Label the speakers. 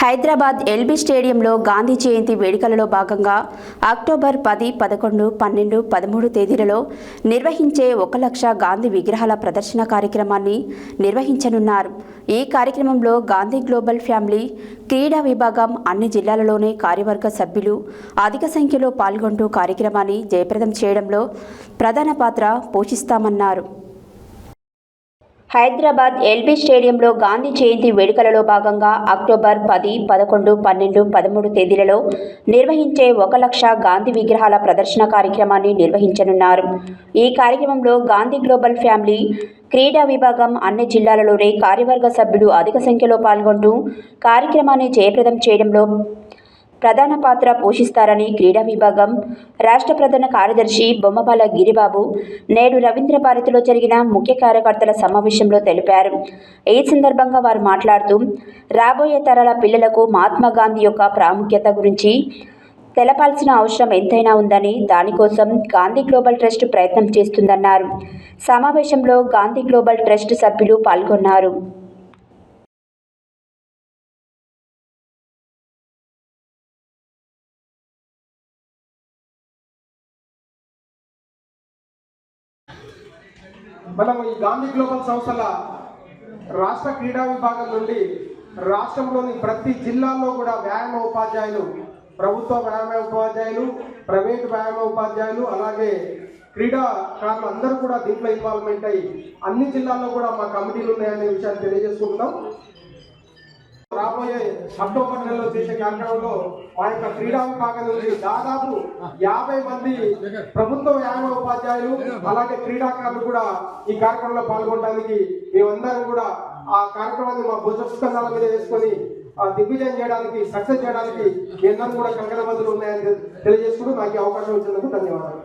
Speaker 1: Hyderabad LB స్టేడియంలో గాంధీ జయంతి వేడుకలలో భాగంగా October పది పదకొండు పన్నెండు పదమూడు తేదీలలో నిర్వహించే ఒక లక్ష గాంధీ విగ్రహాల ప్రదర్శన కార్యక్రమాన్ని నిర్వహించనున్నారు. ఈ కార్యక్రమంలో గాంధీ గ్లోబల్ ఫ్యామిలీ క్రీడా విభాగం అన్ని జిల్లాలలోనే కార్యవర్గ సభ్యులు అధిక సంఖ్యలో పాల్గొంటూ కార్యక్రమాన్ని జయప్రదం చేయడంలో ప్రధాన పాత్ర పోషిస్తామన్నారు. హైదరాబాద్ ఎల్బీ స్టేడియంలో గాంధీ జయంతి వేడుకలలో భాగంగా అక్టోబర్ పది పదకొండు పన్నెండు పదమూడు తేదీలలో నిర్వహించే ఒక లక్ష గాంధీ విగ్రహాల ప్రదర్శన కార్యక్రమాన్ని నిర్వహించనున్నారు. ఈ కార్యక్రమంలో గాంధీ గ్లోబల్ ఫ్యామిలీ క్రీడా విభాగం అన్ని జిల్లాలలోనే కార్యవర్గ సభ్యులు అధిక సంఖ్యలో పాల్గొంటూ కార్యక్రమాన్ని జయప్రదం చేయడంలో ప్రధాన పాత్ర పోషిస్తారని క్రీడా విభాగం రాష్ట్ర ప్రధాన కార్యదర్శి బొమ్మబాల గిరిబాబు నేడు రవీంద్ర భారతిలో జరిగిన ముఖ్య కార్యకర్తల సమావేశంలో తెలిపారు. ఈ సందర్భంగా వారు మాట్లాడుతూ రాబోయే తరాల పిల్లలకు మహాత్మా గాంధీ యొక్క ప్రాముఖ్యత గురించి తెలపాల్సిన అవసరం ఎంతైనా ఉందని దానికోసం గాంధీ గ్లోబల్ ట్రస్ట్ ప్రయత్నం చేస్తుందన్నారు. సమావేశంలో గాంధీ గ్లోబల్ ట్రస్ట్ సభ్యులు పాల్గొన్నారు.
Speaker 2: మనం ఈ గాంధీ గ్లోబల్ సంస్థల రాష్ట్ర క్రీడా విభాగం నుండి రాష్ట్రంలోని ప్రతి జిల్లాలో కూడా వ్యాయామ ఉపాధ్యాయులు ప్రభుత్వ వ్యాయామ ఉపాధ్యాయులు ప్రైవేట్ వ్యాయామ ఉపాధ్యాయులు అలాగే క్రీడాకారులు అందరూ కూడా దీంట్లో ఇన్వాల్వ్మెంట్ అయ్యి అన్ని జిల్లాల్లో కూడా మా కమిటీలు ఉన్నాయనే విషయాన్ని తెలియజేసుకుంటున్నాం. అక్టోబర్ నెలలో చేసే కార్యక్రమంలో మా యొక్క క్రీడా విభాగం నుంచి దాదాపు యాభై మంది ప్రభుత్వ వ్యాయామ ఉపాధ్యాయులు అలాగే క్రీడాకారులు కూడా ఈ కార్యక్రమంలో పాల్గొనడానికి మేమందరం కూడా ఆ కార్యక్రమాన్ని మా భుజస్కంధాల మీద వేసుకొని ఆ దిగ్విజయం చేయడానికి సక్సెస్ చేయడానికి ఎన్నో కూడా కంకణ బదులు ఉన్నాయని తెలియజేసుకుంటూ నాకు అవకాశం ఇచ్చినందుకు ధన్యవాదాలు.